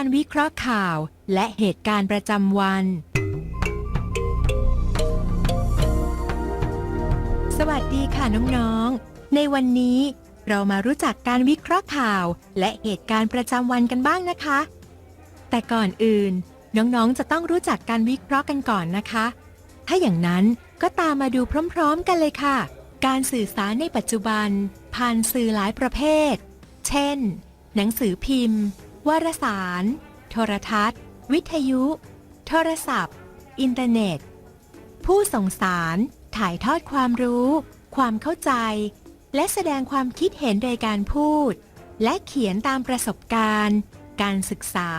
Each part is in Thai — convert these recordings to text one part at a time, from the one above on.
การวิเคราะห์ข่าว และเหตุการณ์ประจำวัน สวัสดีค่ะน้องๆ ในวันนี้เรามารู้จักการวิเคราะห์ข่าว และเหตุการณ์ประจำวันกันบ้างนะคะ แต่ก่อนอื่น น้องๆ จะต้องรู้จักการวิเคราะห์กันก่อนนะคะ ถ้าอย่างนั้นก็ตามมาดูพร้อมๆ กันเลยค่ะ การสื่อสารในปัจจุบัน ผ่านสื่อหลายประเภท เช่น หนังสือพิมพ์ วารสาร โทรทัศน์ วิทยุ โทรศัพท์ อินเทอร์เน็ต ผู้ส่งสาร ถ่ายทอดความรู้ ความเข้าใจ และแสดงความคิดเห็นโดยการพูด และเขียนตามประสบการณ์ การศึกษา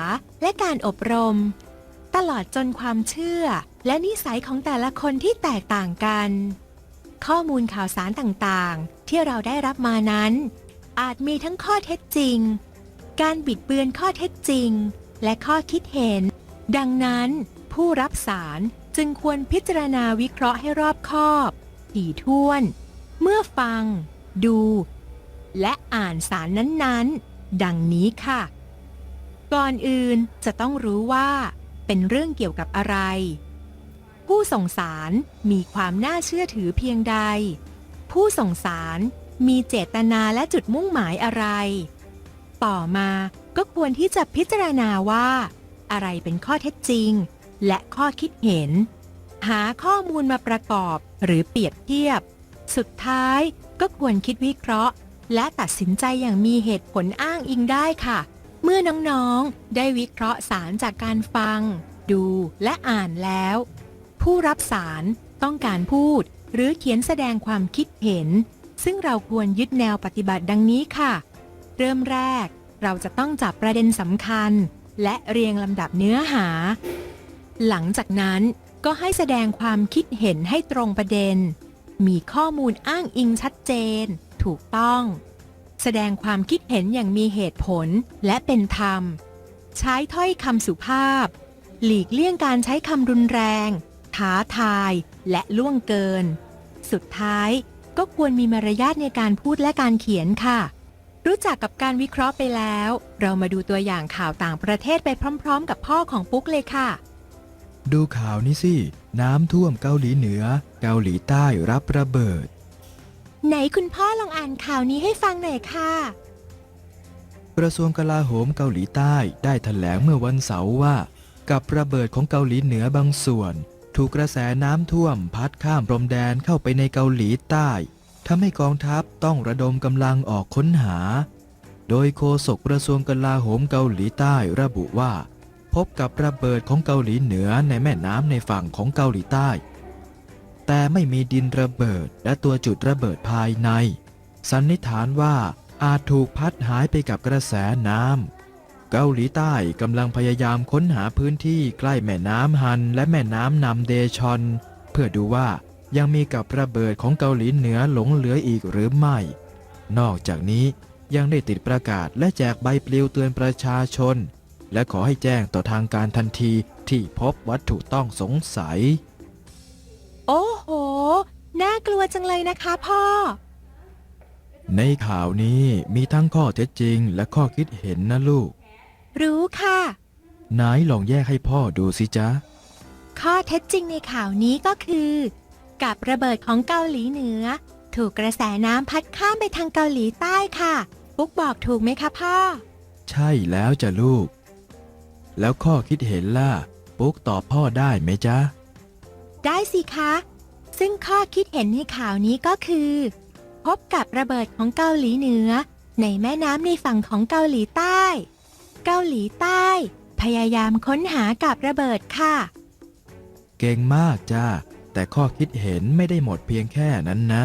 และการอบรม ตลอดจนความเชื่อและนิสัยของแต่ละคนที่แตกต่างกัน ข้อมูลข่าวสารต่างๆ ที่เราได้รับมานั้น อาจมีทั้งข้อเท็จจริง การบิดเบือนข้อเท็จจริง และข้อคิดเห็น ดังนั้นผู้รับสารจึงควรพิจารณาวิเคราะห์ให้รอบคอบถี่ถ้วน เมื่อฟัง ดู และอ่านสารนั้นๆ ดังนี้ค่ะ ก่อนอื่นจะต้องรู้ว่าเป็นเรื่องเกี่ยวกับอะไร ผู้ส่งสารมีความน่าเชื่อถือเพียงใด ผู้ส่งสารมีเจตนาและจุดมุ่งหมายอะไร ต่อมาก็ควรที่จะพิจารณาว่า อะไรเป็นข้อเท็จจริง และข้อคิดเห็น หาข้อมูลมาประกอบหรือเปรียบเทียบ สุดท้ายก็ควรคิดวิเคราะห์ และตัดสินใจอย่างมีเหตุผลอ้างอิงได้ค่ะ เมื่อน้องๆ ได้วิเคราะห์สารจากการฟัง ดูและอ่านแล้ว ผู้รับสารต้องการพูดหรือเขียนแสดงความคิดเห็น ซึ่งเราควรยึดแนวปฏิบัติดังนี้ค่ะ เริ่มแรก เราจะต้องจับประเด็นสำคัญ และเรียงลำดับเนื้อหา หลังจากนั้นก็ให้แสดงความคิดเห็นให้ตรงประเด็น มีข้อมูลอ้างอิงชัดเจน ถูกต้อง แสดงความคิดเห็นอย่างมีเหตุผลและเป็นธรรม ใช้ถ้อยคำสุภาพ หลีกเลี่ยงการใช้คำรุนแรง ท้าทาย และล่วงเกิน สุดท้ายก็ควรมีมารยาทในการพูดและการเขียนค่ะ รู้จักกับการวิเคราะห์ไปแล้ว เรามาดูตัวอย่างข่าวต่างประเทศไปพร้อม ๆ กับพ่อของปุ๊กเลยค่ะ ดูข่าวนี้สิ น้ำท่วมเกาหลีเหนือ เกาหลีใต้รับระเบิด ไหนคุณพ่อลองอ่านข่าวนี้ให้ฟังหน่อยค่ะ กระทรวงกลาโหมเกาหลีใต้ได้แถลงเมื่อวันเสาร์ว่า กับระเบิดของเกาหลีเหนือบางส่วน ถูกกระแสน้ำท่วมพัดข้ามพรมแดนเข้าไปในเกาหลีใต้ ทำให้กองทัพต้องระดมกำลังออกค้นหา โดยโฆษกกระทรวงกลาโหมเกาหลีใต้ระบุว่า พบกับระเบิดของเกาหลีเหนือในแม่น้ำในฝั่งของเกาหลีใต้ แต่ไม่มีดินระเบิดและตัวจุดระเบิดภายใน สันนิษฐานว่าอาจถูกพัดหายไปกับกระแสน้ำเกาหลีใต้กำลังพยายามค้นหาพื้นที่ใกล้แม่น้ำฮันและแม่น้ำนำเดชอน เพื่อดูว่า ยังมีกับระเบิดของเกาหลีเหนือหลงเหลืออีกหรือไม่ นอกจากนี้ยังได้ติดประกาศและแจกใบปลิวเตือนประชาชน และขอให้แจ้งต่อทางการทันทีที่พบวัตถุต้องสงสัย โอ้โห น่ากลัวจังเลยนะคะพ่อ ในข่าวนี้มีทั้งข้อเท็จจริงและข้อคิดเห็นนะลูก รู้ค่ะไหนลองแยกให้พ่อดูสิจ๊ะ ข้อเท็จจริงในข่าวนี้ก็คือ กับระเบิดของเกาหลีเหนือ ถูกกระแสน้ำพัดข้ามไปทางเกาหลีใต้ค่ะ ปุ๊กบอกถูกไหมคะพ่อ ใช่แล้วจ้ะลูก แล้วข้อคิดเห็นล่ะ ปุ๊กตอบพ่อได้ไหมจ๊ะ ได้สิคะ ซึ่งข้อคิดเห็นในข่าวนี้ก็คือ พบกับระเบิดของเกาหลีเหนือ ในแม่น้ำในฝั่งของเกาหลีใต้ เกาหลีใต้ พยายามค้นหากับระเบิดค่ะ เก่งมากจ้า แต่ข้อคิดเห็นไม่ได้หมดเพียงแค่นั้นนะ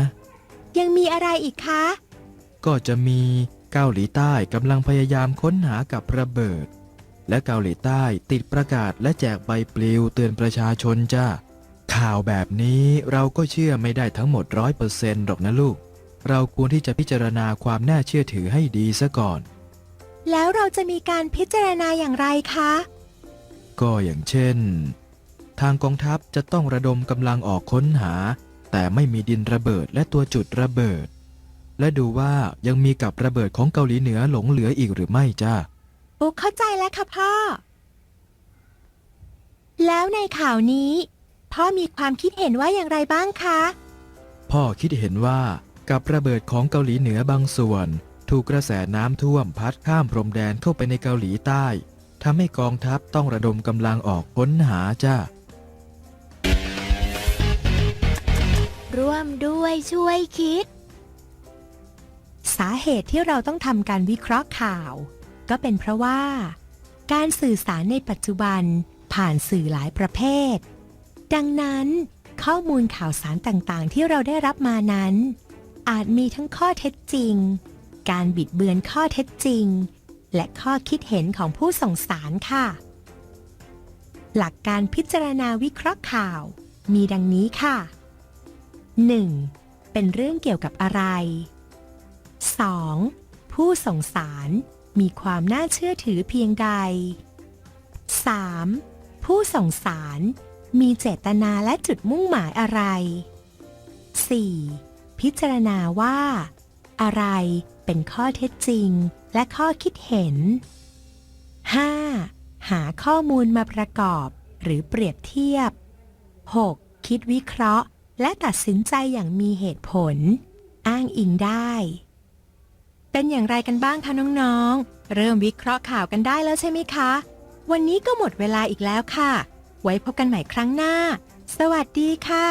ยังมีอะไรอีกคะ ก็จะมีเกาหลีใต้กำลังพยายามค้นหากับระเบิด และเกาหลีใต้ติดประกาศและแจกใบปลิวเตือนประชาชนจ้าข่าวแบบนี้เราก็เชื่อไม่ได้ทั้งหมดร้อยเปอร์เซ็นต์หรอกนะลูก เราควรที่จะพิจารณาความน่าเชื่อถือให้ดีซะก่อน แล้วเราจะมีการพิจารณาอย่างไรคะ ก็อย่างเช่น ทางกองทัพจะต้องระดมกำลังออกค้นหา แต่ไม่มีดินระเบิดและตัวจุดระเบิด และดูว่ายังมีกับระเบิดของเกาหลีเหนือหลงเหลืออีกหรือไม่จ้าปุ๊กเข้าใจแล้วค่ะพ่อ แล้วในข่าวนี้ พ่อมีความคิดเห็นว่าอย่างไรบ้างคะ พ่อคิดเห็นว่ากับระเบิดของเกาหลีเหนือบางส่วน ถูกกระแสน้ำท่วมพัดข้ามพรมแดนเข้าไปในเกาหลีใต้ทำให้กองทัพต้องระดมกำลังออกค้นหาจ้า ร่วมด้วยช่วยคิด สาเหตุที่เราต้องทำการวิเคราะห์ข่าว ก็เป็นเพราะว่า การสื่อสารในปัจจุบันผ่านสื่อหลายประเภท ดังนั้นข้อมูลข่าวสารต่างๆ ที่เราได้รับมานั้น อาจมีทั้งข้อเท็จจริง การบิดเบือนข้อเท็จจริง และข้อคิดเห็นของผู้ส่งสารค่ะ หลักการพิจารณาวิเคราะห์ข่าว มีดังนี้ค่ะ 1. เป็นเรื่องเกี่ยวกับอะไร 2. ผู้ส่งสารมีความน่าเชื่อถือเพียงใด 3. ผู้ส่งสารมีเจตนาและจุดมุ่งหมายอะไร 4. พิจารณาว่า อะไรเป็นข้อเท็จจริงและข้อคิดเห็น 5. หาข้อมูลมาประกอบหรือเปรียบเทียบ 6. คิดวิเคราะห์ และตัดสินใจอย่างมีเหตุผล อ้างอิงได้ เป็นอย่างไรกันบ้างคะน้องๆ เริ่มวิเคราะห์ข่าวกันได้แล้วใช่ไหมคะ วันนี้ก็หมดเวลาอีกแล้วค่ะ ไว้พบกันใหม่ครั้งหน้า สวัสดีค่ะ